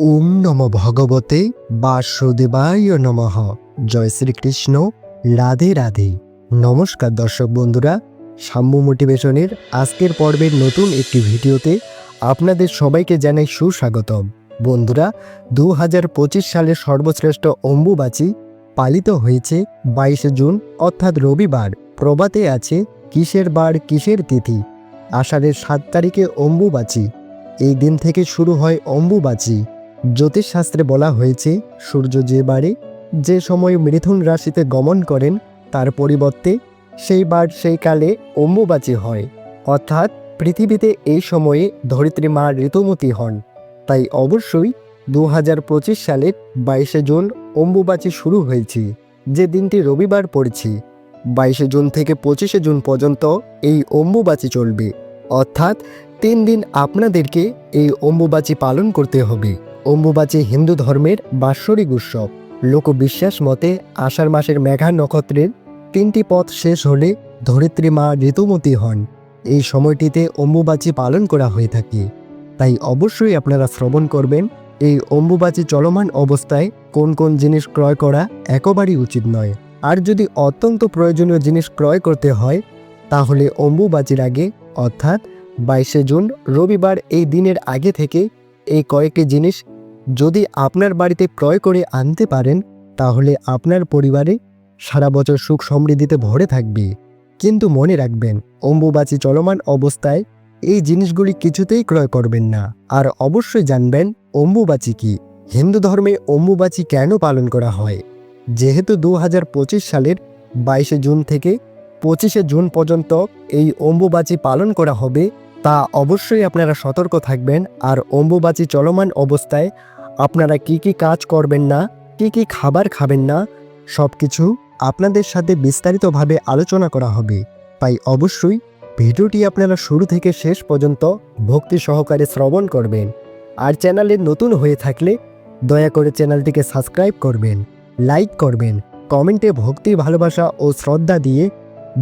ওম নম ভগবতে বাসুদেবায় নমঃ। জয় শ্রীকৃষ্ণ। রাধে রাধে। নমস্কার দর্শক বন্ধুরা, সাম্য মোটিভেশনের আজকের পর্বের নতুন একটি ভিডিওতে আপনাদের সবাইকে জানাই সুস্বাগতম। বন্ধুরা দু হাজার পঁচিশ সালের সর্বশ্রেষ্ঠ অম্বুবাচী পালিত হয়েছে বাইশে জুন, অর্থাৎ রবিবার। প্রবাতে আছে কিসের বার, কিসের তিথি? আষাঢ়ের সাত তারিখে অম্বুবাচী। এই দিন থেকে শুরু হয় অম্বুবাচী। জ্যোতিষশাস্ত্রে বলা হয়েছে, সূর্য যে বারে যে সময় মিথুন রাশিতে গমন করেন, তার পরিবর্তে সেই বার সেই কালে অম্বুবাচী হয়। অর্থাৎ পৃথিবীতে এই সময়ে ধরিত্রী মা ঋতুমতী হন। তাই অবশ্যই দু হাজার পঁচিশ সালের বাইশে জুন অম্বুবাচী শুরু হয়েছে, যে দিনটি রবিবার পড়ছে। বাইশে জুন থেকে পঁচিশে জুন পর্যন্ত এই অম্বুবাচী চলবে। অর্থাৎ তিন দিন আপনাদেরকে এই অম্বুবাচী পালন করতে হবে। অম্বুবাচী হিন্দু ধর্মের বাৎসরিক উৎসব। লোকবিশ্বাস মতে, আষাঢ় মাসের মেঘা নক্ষত্রের তিনটি পথ শেষ হলে ধরিত্রী মা ঋতুমতী হন। এই সময়টিতে অম্বুবাচী পালন করা হয়ে থাকে। তাই অবশ্যই আপনারা শ্রবণ করবেন, এই অম্বুবাচী চলমান অবস্থায় কোন কোন জিনিস ক্রয় করা একেবারেই উচিত নয়। আর যদি অত্যন্ত প্রয়োজনীয় জিনিস ক্রয় করতে হয়, তাহলে অম্বুবাচীর আগে, অর্থাৎ বাইশে জুন, রবিবার এই দিনের আগে থেকে এই কয়েকটি জিনিস যদি আপনার বাড়িতে ক্রয় করে আনতে পারেন, তাহলে আপনার পরিবারে সারা বছর সুখ সমৃদ্ধিতে ভরে থাকবে। কিন্তু মনে রাখবেন, অম্বুবাচী চলমান অবস্থায় এই জিনিসগুলি কিছুতেই ক্রয় করবেন না। আর অবশ্যই জানবেন, অম্বুবাচী কি? হিন্দু ধর্মে অম্বুবাচী কেন পালন করা হয়? যেহেতু দু হাজার পঁচিশ সালের বাইশে জুন থেকে পঁচিশে জুন পর্যন্ত এই অম্বুবাচী পালন করা হবে, তা অবশ্যই আপনারা সতর্ক থাকবেন। আর অম্বুবাচী চলমান অবস্থায় আপনারা কি কি কাজ করবেন না, কি কি খাবার খাবেন না সব কিছু আপনাদের সাথে বিস্তারিতভাবে আলোচনা করা হবে। তাই অবশ্যই ভিডিওটি আপনারা শুরু থেকে শেষ পর্যন্ত ভক্তি সহকারে শ্রবণ করবেন। আর চ্যানেলে নতুন হয়ে থাকলে দয়া করে চ্যানেলটিকে সাবস্ক্রাইব করবেন, লাইক করবেন, কমেন্টে ভক্তি, ভালোবাসা ও শ্রদ্ধা দিয়ে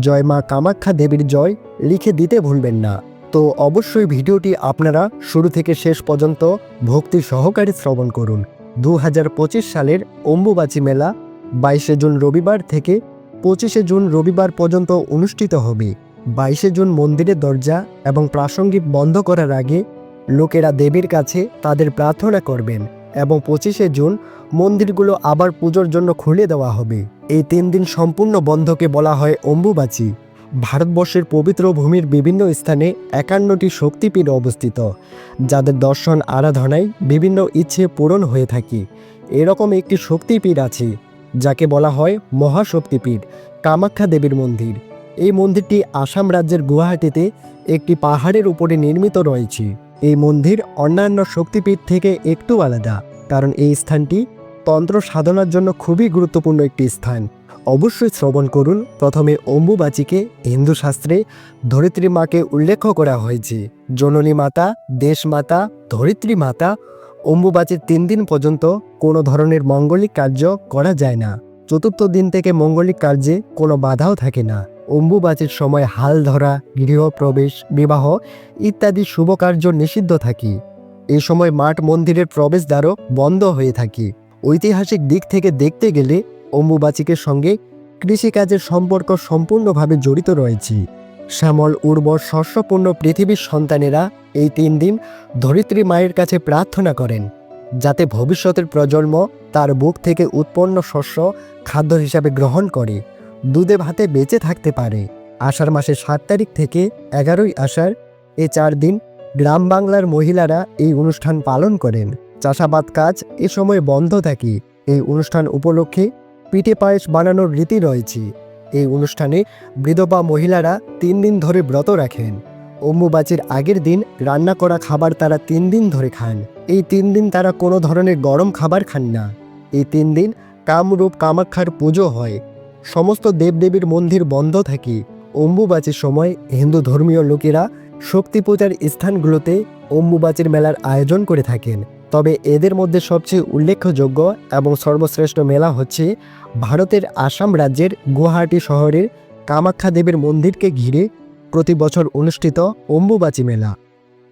জয় মা কামাখ্যা দেবীর জয় লিখে দিতে ভুলবেন না। তো অবশ্যই ভিডিওটি আপনারা শুরু থেকে শেষ পর্যন্ত ভক্তি সহকারে শ্রবণ করুন। দু হাজার পঁচিশ সালের অম্বুবাচী মেলা বাইশে জুন রবিবার থেকে পঁচিশে জুন রবিবার পর্যন্ত অনুষ্ঠিত হবে। বাইশে জুন মন্দিরের দরজা এবং প্রাসঙ্গিক বন্ধ করার আগে লোকেরা দেবীর কাছে তাদের প্রার্থনা করবেন এবং পঁচিশে জুন মন্দিরগুলো আবার পুজোর জন্য খুলে দেওয়া হবে। এই তিন দিন সম্পূর্ণ বন্ধকে বলা হয় অম্বুবাচী। ভারতবর্ষের পবিত্র ভূমির বিভিন্ন স্থানে একান্নটি শক্তিপীঠ অবস্থিত, যাদের দর্শন আরাধনায় বিভিন্ন ইচ্ছে পূরণ হয়ে থাকে। এরকম একটি শক্তিপীঠ আছে, যাকে বলা হয় মহাশক্তিপীঠ, কামাখ্যা দেবীর মন্দির। এই মন্দিরটি আসাম রাজ্যের গুয়াহাটিতে একটি পাহাড়ের উপরে নির্মিত রয়েছে। এই মন্দির অন্যান্য শক্তিপীঠ থেকে একটু আলাদা, কারণ এই স্থানটি তন্ত্র সাধনার জন্য খুবই গুরুত্বপূর্ণ একটি স্থান। অবশ্যই শ্রবণ করুন। প্রথমে অম্বুবাচীকে হিন্দু শাস্ত্রে ধরিত্রী মাকে উল্লেখ করা হয়েছে। জননী মাতা, দেশ মাতা, ধরিত্রী মাতা, অম্বুবাচীর তিন দিন পর্যন্ত কোনো ধরনের মঙ্গলিক কার্য করা যায় না। চতুর্থ দিন থেকে মঙ্গলিক কার্যে কোনো বাধাও থাকে না। অম্বুবাচীর সময় হাল ধরা, গৃহপ্রবেশ, বিবাহ ইত্যাদি শুভ কার্য নিষিদ্ধ থাকে। এই সময় মাঠ মন্দিরের প্রবেশদ্বারও বন্ধ হয়ে থাকে। ঐতিহাসিক দিক থেকে দেখতে গেলে অম্বুবাচিকের সঙ্গে কৃষিকাজের সম্পর্ক সম্পূর্ণভাবে জড়িত রয়েছে। শ্যামল, উর্বর, শস্যপূর্ণ পৃথিবীর সন্তানেরা এই তিন দিন ধরিত্রী মায়ের কাছে প্রার্থনা করেন, যাতে ভবিষ্যতের প্রজন্ম তার বুক থেকে উৎপন্ন শস্য খাদ্য হিসাবে গ্রহণ করে দুধে ভাতে বেঁচে থাকতে পারে। আষাঢ় মাসের সাত তারিখ থেকে এগারোই আষাঢ় এ চার দিন গ্রাম বাংলার মহিলারা এই অনুষ্ঠান পালন করেন। চাষাবাদ কাজ এ সময় বন্ধ থাকে। এই অনুষ্ঠান উপলক্ষে পিঠে পায়েস বানানোর রীতি রয়েছে। এই অনুষ্ঠানে বিধবা মহিলারা তিন দিন ধরে ব্রত রাখেন। অম্বুবাচির আগের দিন রান্না করা খাবার তারা তিন দিন ধরে খান। এই তিন দিন তারা কোনো ধরনের গরম খাবার খান না। এই তিন দিন কামরূপ কামাক্ষার পুজো হয়। সমস্ত দেবদেবীর মন্দির বন্ধ থাকে। অম্বুবাচির সময় হিন্দু ধর্মীয় লোকেরা শক্তি পূজার স্থানগুলোতে অম্বুবাচির মেলার আয়োজন করে থাকেন। তবে এদের মধ্যে সবচেয়ে উল্লেখযোগ্য এবং সর্বশ্রেষ্ঠ মেলা হচ্ছে ভারতের আসাম রাজ্যের গুয়াহাটি শহরের কামাখ্যা দেবীর মন্দিরকে ঘিরে প্রতি বছর অনুষ্ঠিত অম্বুবাচী মেলা।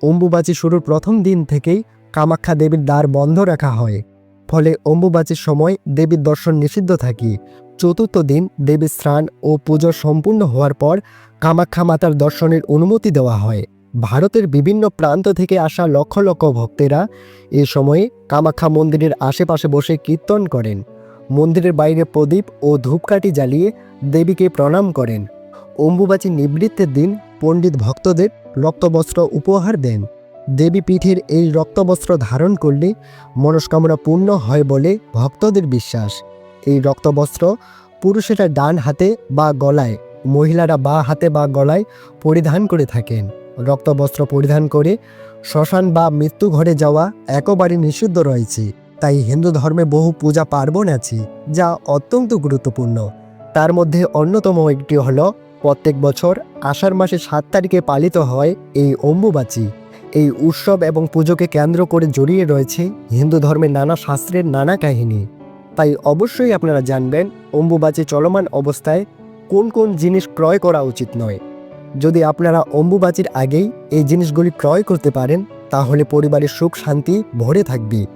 অম্বুবাচী শুরুর প্রথম দিন থেকেই কামাখ্যা দেবীর দ্বার বন্ধ রাখা হয়। ফলে অম্বুবাচীর সময় দেবীর দর্শন নিষিদ্ধ থাকে। চতুর্থ দিন দেবীর স্নান ও পুজো সম্পূর্ণ হওয়ার পর কামাখ্যা মাতার দর্শনের অনুমতি দেওয়া হয়। ভারতের বিভিন্ন প্রান্ত থেকে আসা লক্ষ লক্ষ ভক্তেরা এ সময়ে কামাখ্যা মন্দিরের আশেপাশে বসে কীর্তন করেন। মন্দিরের বাইরে প্রদীপ ও ধূপকাঠি জ্বালিয়ে দেবীকে প্রণাম করেন। অম্বুবাচী নিবৃত্তের দিন পণ্ডিত ভক্তদের রক্তবস্ত্র উপহার দেন। দেবী পীঠের এই রক্তবস্ত্র ধারণ করলে মনস্কামনা পূর্ণ হয় বলে ভক্তদের বিশ্বাস। এই রক্তবস্ত্র পুরুষেরা ডান হাতে বা গলায়, মহিলারা বা হাতে বা গলায় পরিধান করে থাকেন। রক্তবস্ত্র পরিধান করে শ্মশান বা মৃত্যু ঘরে যাওয়া একেবারে নিষিদ্ধ রয়েছে। তাই হিন্দু ধর্মে বহু পূজা পার্বণ আছে, যা অত্যন্ত গুরুত্বপূর্ণ। তার মধ্যে অন্যতম একটি হল, প্রত্যেক বছর আষাঢ় মাসে সাত তারিখে পালিত হয় এই অম্বুবাচী। এই উৎসব এবং পুজোকে কেন্দ্র করে জড়িয়ে রয়েছে হিন্দু ধর্মের নানা শাস্ত্রের নানা কাহিনী। তাই অবশ্যই আপনারা জানবেন অম্বুবাচী চলমান অবস্থায় কোন কোন জিনিস ক্রয় করা উচিত নয়। যদি আপনারা অম্বুবাচীর আগেই এই জিনিসগুলি ক্রয় করতে পারেন, তাহলে পরিবারের সুখ শান্তি ভরে থাকবে।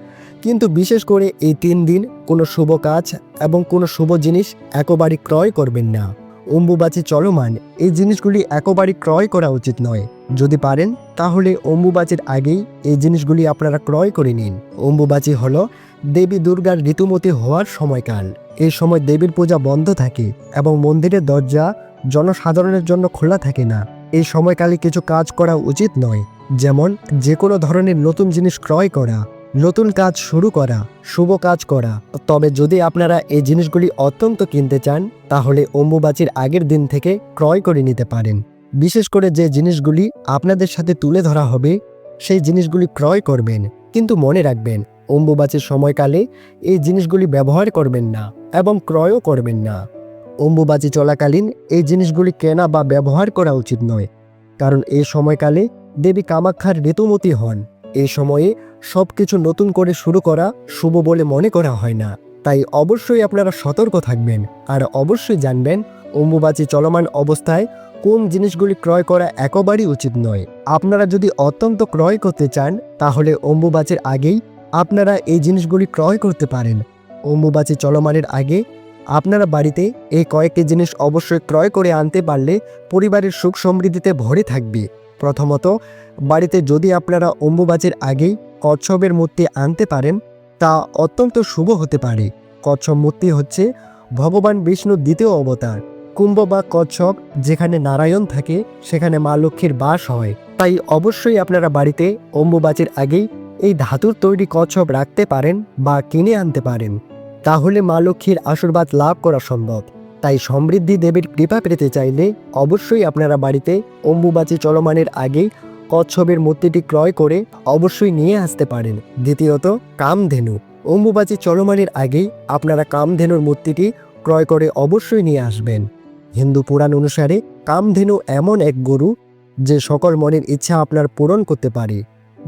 কিন্তু বিশেষ করে এই তিন দিন কোনো শুভ কাজ এবং কোনো শুভ জিনিস একেবারে ক্রয় করবেন না। অম্বুবাচী চলমান, এই জিনিসগুলি একেবারে ক্রয় করা উচিত নয়। যদি পারেন, তাহলে অম্বুবাচীর আগেই এই জিনিসগুলি আপনারা ক্রয় করে নিন। অম্বুবাচী হল দেবী দুর্গার ঋতুমতি হওয়ার সময়কাল। এই সময় দেবীর পূজা বন্ধ থাকে এবং মন্দিরের দরজা জনসাধারণের জন্য খোলা থাকে না। এই সময়কালে কিছু কাজ করা উচিত নয়, যেমন যে কোনো ধরনের নতুন জিনিস ক্রয় করা, নতুন কাজ শুরু করা, শুভ কাজ করা। তবে যদি আপনারা এই জিনিসগুলি অত্যন্ত কিনতে চান, তাহলে অম্বুবাচীর আগের দিন থেকে ক্রয় করে নিতে পারেন। বিশেষ করে যে জিনিসগুলি আপনাদের সাথে তুলে ধরা হবে, সেই জিনিসগুলি ক্রয় করবেন। কিন্তু মনে রাখবেন, অম্বুবাচীর সময়কালে এই জিনিসগুলি ব্যবহার করবেন না এবং ক্রয়ও করবেন না। অম্বুবাচী চলাকালীন এই জিনিসগুলি কেনা বা ব্যবহার করা উচিত নয়, কারণ এই সময়কালে দেবী কামাখ্যার ঋতুমতি হন। এই সময়ে সব কিছু নতুন করে শুরু করা শুভ বলে মনে করা হয় না। তাই অবশ্যই আপনারা সতর্ক থাকবেন আর অবশ্যই জানবেন অম্বুবাচী চলমান অবস্থায় কোন জিনিসগুলি ক্রয় করা একেবারেই উচিত নয়। আপনারা যদি অত্যন্ত ক্রয় করতে চান, তাহলে অম্বুবাচীর আগেই আপনারা এই জিনিসগুলি ক্রয় করতে পারেন। অম্বুবাচী চলমানের আগে আপনারা বাড়িতে এই কয়েকটি জিনিস অবশ্যই ক্রয় করে আনতে পারলে পরিবারের সুখ সমৃদ্ধিতে ভরে থাকবে। প্রথমত, বাড়িতে যদি আপনারা অম্বুবাচের আগেই কচ্ছপের মূর্তি আনতে পারেন, তা অত্যন্ত শুভ হতে পারে। কচ্ছপ মূর্তি হচ্ছে ভগবান বিষ্ণুর দ্বিতীয় অবতার। কুম্ভ বা কচ্ছপ যেখানে নারায়ণ থাকে, সেখানে মা লক্ষ্মীর বাস হয়। তাই অবশ্যই আপনারা বাড়িতে অম্বুবাচীর আগেই এই ধাতুর তৈরি কচ্ছপ রাখতে পারেন বা কিনে আনতে পারেন। তাহলে মা লক্ষ্মীর আশীর্বাদ লাভ করা সম্ভব। তাই সমৃদ্ধি দেবীর কৃপা পেতে চাইলে অবশ্যই আপনারা বাড়িতে অম্বুবাচী চলমানের আগেই কচ্ছপের মূর্তিটি ক্রয় করে অবশ্যই নিয়ে আসতে পারেন। দ্বিতীয়ত, কামধেনু। অম্বুবাচী চলমানের আগেই আপনারা কামধেনুর মূর্তিটি ক্রয় করে অবশ্যই নিয়ে আসবেন। হিন্দু পুরাণ অনুসারে কামধেনু এমন এক গরু যে সকল মনের ইচ্ছা আপনার পূরণ করতে পারে।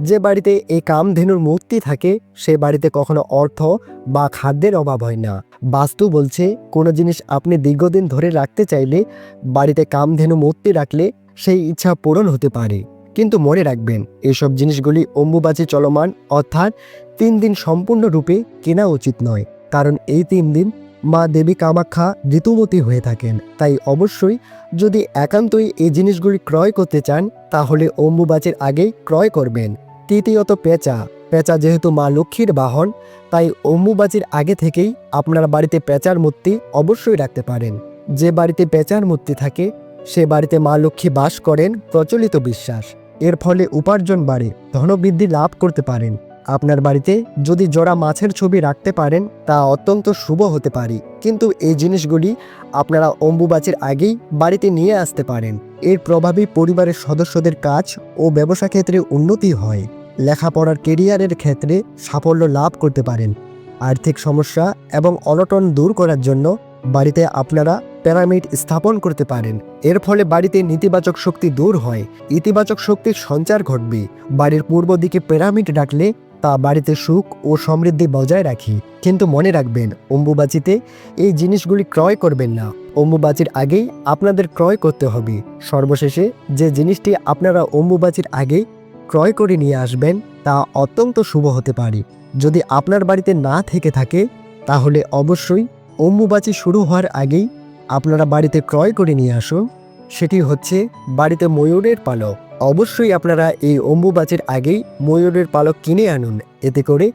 যে বাড়িতে এই কামধেনুর মূর্তি থাকে, সে বাড়িতে কখনো অর্থ বা খাদ্যের অভাব হয় না। বাস্তু বলছে, কোনো জিনিস আপনি দীর্ঘদিন ধরে রাখতে চাইলে, বাড়িতে কামধেনু মূর্তি রাখলে সেই ইচ্ছা পূরণ হতে পারে। কিন্তু মনে রাখবেন, এসব জিনিসগুলি অম্বুবাচী চলমান, অর্থাৎ তিন দিন সম্পূর্ণরূপে কেনা উচিত নয়। কারণ এই তিন দিন মা দেবী কামাখ্যা ঋতুমতী হয়ে থাকেন। তাই অবশ্যই যদি একান্তই এই জিনিসগুলি ক্রয় করতে চান, তাহলে অম্বুবাচীর আগেই ক্রয় করবেন। তৃতীয়ত পেঁচা। পেঁচা যেহেতু মা লক্ষ্মীর বাহন, তাই অম্বুবাজির আগে থেকেই আপনার বাড়িতে পেঁচার মূর্তি অবশ্যই রাখতে পারেন। যে বাড়িতে পেঁচার মূর্তি থাকে, সে বাড়িতে মা লক্ষ্মী বাস করেন প্রচলিত বিশ্বাস। এর ফলে উপার্জন বাড়ে, ধনবৃদ্ধি লাভ করতে পারেন। আপনার বাড়িতে যদি জোড়া মাছের ছবি রাখতে পারেন, তা অত্যন্ত শুভ হতে পারে। কিন্তু এই জিনিসগুলি আপনারা অম্বুবাচীর আগেই বাড়িতে নিয়ে আসতে পারেন। এর প্রভাবে পরিবারের সদস্যদের কাজ ও ব্যবসা ক্ষেত্রে উন্নতি হয়। লেখাপড়ার কেরিয়ারের ক্ষেত্রে সাফল্য লাভ করতে পারেন। আর্থিক সমস্যা এবং অনটন দূর করার জন্য বাড়িতে আপনারা প্যারামিড স্থাপন করতে পারেন। এর ফলে বাড়িতে নেতিবাচক শক্তি দূর হয়। ইতিবাচক শক্তির সঞ্চার ঘটবে। বাড়ির পূর্ব দিকে পিরামিড রাখলে তা বাড়িতে সুখ ও সমৃদ্ধি বজায় রাখি। কিন্তু মনে রাখবেন, অম্বুবাচিতে এই জিনিসগুলি ক্রয় করবেন না। অম্বুবাচির আগেই আপনাদের ক্রয় করতে হবে। সর্বশেষে যে জিনিসটি আপনারা অম্বুবাচির আগেই ক্রয় করে নিয়ে আসবেন, তা অত্যন্ত শুভ হতে পারে। যদি আপনার বাড়িতে না থেকে থাকে, তাহলে অবশ্যই অম্বুবাচী শুরু হওয়ার আগেই আপনারা বাড়িতে ক্রয় করে নিয়ে আসুন। সেটি হচ্ছে বাড়িতে ময়ূরের পালক। অবশ্যই আপনারা এই অম্বুবাচীর আগেই ময়ূরের পালক কিনে আনুন। এতে করে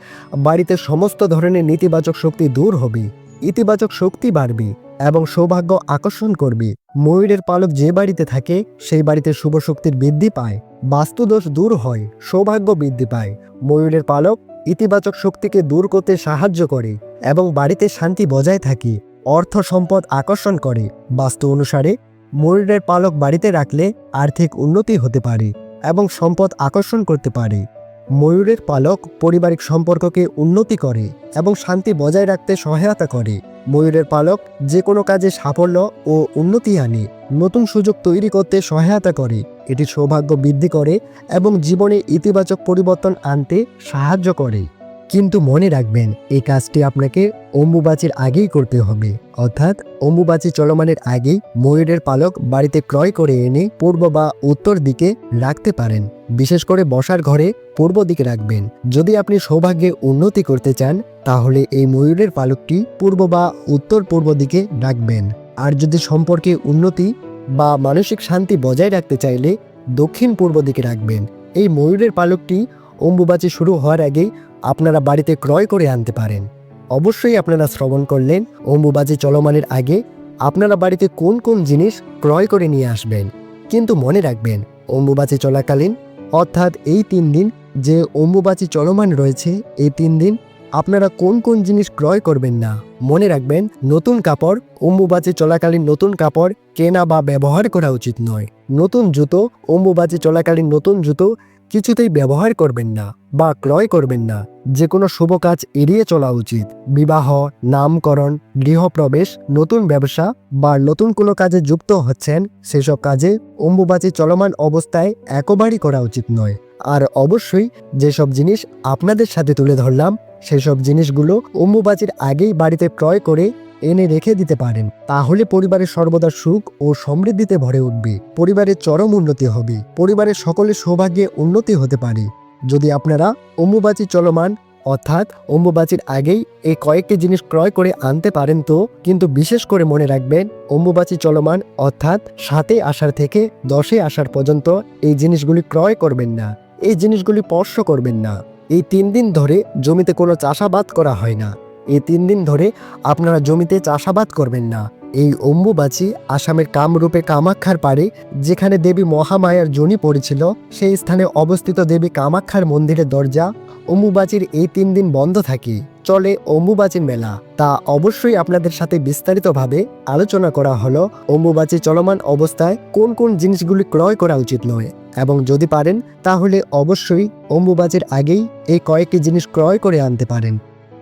বাড়িতে সমস্ত ধরনের নেতিবাচক শক্তি দূর হবে, ইতিবাচক শক্তি বাড়বে এবং সৌভাগ্য আকর্ষণ করবে। ময়ূরের পালক যে বাড়িতে থাকে, সেই বাড়িতে শুভ শক্তির বৃদ্ধি পায়, বাস্তুদোষ দূর হয়, সৌভাগ্য বৃদ্ধি পায়। ময়ূরের পালক ইতিবাচক শক্তিকে দূর করতে সাহায্য করে এবং বাড়িতে শান্তি বজায় থাকে, অর্থ সম্পদ আকর্ষণ করে। বাস্তু অনুসারে ময়ূরের পালক বাড়িতে রাখলে আর্থিক উন্নতি হতে পারে এবং সম্পদ আকর্ষণ করতে পারে। ময়ূরের পালক পারিবারিক সম্পর্ককে উন্নতি করে এবং শান্তি বজায় রাখতে সহায়তা করে। ময়ূরের পালক যে কোনো কাজে সাফল্য ও উন্নতি আনে, নতুন সুযোগ তৈরি করতে সহায়তা করে। এটি সৌভাগ্য বৃদ্ধি করে এবং জীবনে ইতিবাচক পরিবর্তন আনতে সাহায্য করে। কিন্তু মনে রাখবেন, এই কাজটি আপনাকে অম্বুবাচীর আগেই করতে হবে। অর্থাৎ অম্বুবাচী চলমানের আগেই ময়ূরের পালক বাড়িতে ক্রয় করে এনে পূর্ব বা উত্তর দিকে রাখতে পারেন। বিশেষ করে বসার ঘরে পূর্ব দিকে রাখবেন। যদি আপনি সৌভাগ্যে উন্নতি করতে চান, তাহলে এই ময়ূরের পালকটি পূর্ব বা উত্তর পূর্ব দিকে রাখবেন। আর যদি সম্পর্কে উন্নতি বা মানসিক শান্তি বজায় রাখতে চাইলে দক্ষিণ পূর্ব দিকে রাখবেন। এই ময়ূরের পালকটি অম্বুবাচী শুরু হওয়ার আগেই আপনারা বাড়িতে ক্রয় করে আনতে পারেন। অবশ্যই আপনারা শ্রবণ করলেন অম্বুবাচী চলমানের আগে আপনারা বাড়িতে কোন কোন জিনিস ক্রয় করে নিয়ে আসবেন। কিন্তু মনে রাখবেন অম্বুবাচী চলাকালীন, অর্থাৎ এই তিন দিন যে অম্বুবাচী চলমান রয়েছে, এই তিন দিন আপনারা কোন কোন জিনিস ক্রয় করবেন না। মনে রাখবেন, নতুন কাপড় অম্বুবাচী চলাকালীন নতুন কাপড় কেনা বা ব্যবহার করা উচিত নয়। নতুন জুতো অম্বুবাচী চলাকালীন নতুন জুতো কিছুতেই ব্যবহার করবেন না বা ক্রয় করবেন না। যে কোনো শুভ কাজ এড়িয়ে চলা উচিত। বিবাহ, নামকরণ, গৃহপ্রবেশ, নতুন ব্যবসা বা নতুন কোনো কাজে যুক্ত হচ্ছেন, সেসব কাজে অম্বুবাচী চলমান অবস্থায় একবারই করা উচিত নয়। আর অবশ্যই যেসব জিনিস আপনাদের সাথে তুলে ধরলাম, সেসব জিনিসগুলো অম্বুবাচীর আগেই বাড়িতে ক্রয় করে এনে রেখে দিতে পারেন। তাহলে পরিবারের সর্বদা সুখ ও সমৃদ্ধিতে ভরে উঠবে। পরিবারের চরম উন্নতি হবে। পরিবারের সকলের সৌভাগ্যে উন্নতি হতে পারে। যদি আপনারা অম্বুবাচী চলমান, অর্থাৎ অম্বুবাচীর আগেই এই কয়েকটি জিনিস ক্রয় করে আনতে পারেন তো, কিন্তু বিশেষ করে মনে রাখবেন, অম্বুবাচী চলমান, অর্থাৎ সাতে আসার থেকে দশে আসার পর্যন্ত এই জিনিসগুলি ক্রয় করবেন না। এই জিনিসগুলি স্পর্শ করবেন না। এই তিন দিন ধরে জমিতে কোনো চাষাবাদ করা হয় না। এই তিন দিন ধরে আপনারা জমিতে চাষাবাদ করবেন না। এই অম্বুবাচী আসামের কামরূপে কামাক্ষার পাড়ে, যেখানে দেবী মহামায়ার জনি পড়েছিল, সেই স্থানে অবস্থিত দেবী কামাক্ষার মন্দিরের দরজা অম্বুবাচীর এই তিন দিন বন্ধ থাকে। চলে অম্বুবাচীর মেলা। তা অবশ্যই আপনাদের সাথে বিস্তারিতভাবে আলোচনা করা হলো অম্বুবাচী চলমান অবস্থায় কোন কোন জিনিসগুলি ক্রয় করা উচিত নয়। এবং যদি পারেন, তাহলে অবশ্যই অম্বুবাচীর আগেই এই কয়েকটি জিনিস ক্রয় করে আনতে পারেন।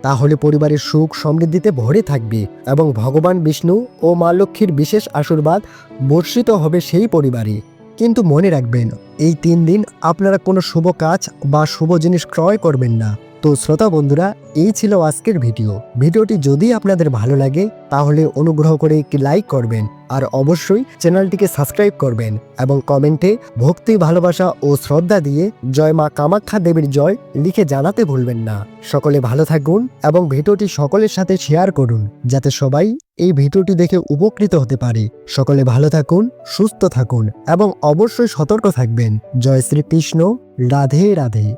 তাহলে পরিবারের সুখ সমৃদ্ধিতে ভরে থাকবে এবং ভগবান বিষ্ণু ও মা লক্ষ্মীর বিশেষ আশীর্বাদ বর্ষিত হবে সেই পরিবারে। কিন্তু মনে রাখবেন, এই তিন দিন আপনারা কোনো শুভ কাজ বা শুভ জিনিস ক্রয় করবেন না। তো শ্রোতা বন্ধুরা, এই ছিল আজকের ভিডিও। ভিডিওটি যদি আপনাদের ভালো লাগে, তাহলে অনুগ্রহ করে একটি লাইক করবেন আর অবশ্যই চ্যানেলটিকে সাবস্ক্রাইব করবেন এবং কমেন্টে ভক্তি, ভালোবাসা ও শ্রদ্ধা দিয়ে জয় মা কামাখ্যা দেবীর জয় লিখে জানাতে ভুলবেন না। সকলে ভালো থাকুন এবং ভিডিওটি সকলের সাথে শেয়ার করুন, যাতে সবাই এই ভিডিওটি দেখে উপকৃত হতে পারে। সকলে ভালো থাকুন, সুস্থ থাকুন এবং অবশ্যই সতর্ক থাকবেন। জয় শ্রীকৃষ্ণ, রাধে রাধে।